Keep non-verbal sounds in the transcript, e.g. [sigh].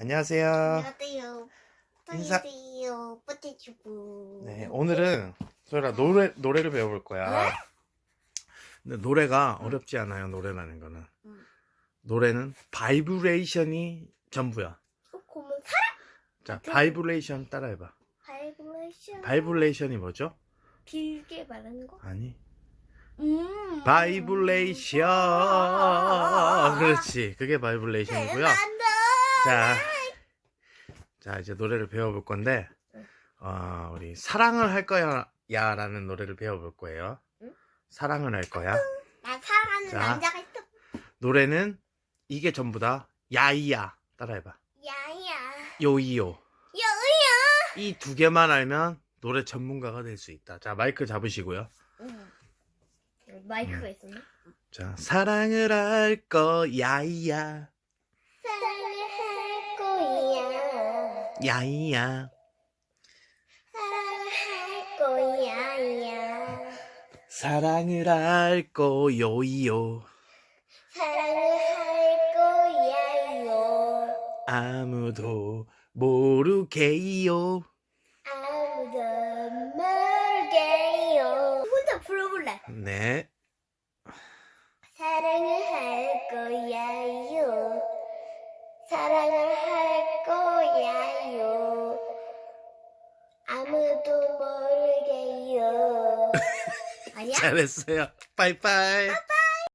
안녕하세요. 안녕하세요. 인사- 안녕하세요. 뽀테주부. 네, 오늘은 소율아 노래 노래를 배워볼 거야. 근데 노래가 어렵지 않아요. 노래라는 거는 음. 노래는 바이브레이션이 전부야. 어, 자, 바이브레이션 따라해봐. 바이브레이션. 바이브레이션이 뭐죠? 길게 말하는 거? 아니, 음. 바이브레이션. 그렇지, 그게 바이브레이션이고요. 자, 자 이제 노래를 배워볼 건데, 어, 우리 사랑을 할 거야야라는 노래를 배워볼 거예요. 응? 사랑을 할 거야. 나 사랑하는 자. 남자가 있어. 노래는 이게 전부 다 야이야. 따라해봐. 야야. 요이요. 야야. 이 두 개만 알면 노래 전문가가 될 수 있다. 자, 마이크 잡으시고요. 응. 마이크가 음. 있었나? 자, 사랑을 할 거야이야. 사랑을 할 거 야. 야이야. 사랑을 할 거야. 사랑을 할 거요이요. 사랑을 할 거야요. 아무도 모르게요. 아무도 모르게요. 혼자 불러볼래. 네. 사랑을 할 거야요. 사랑을 아무도 모르게요. [laughs] 아니야? 잘했어요. 빠이빠이.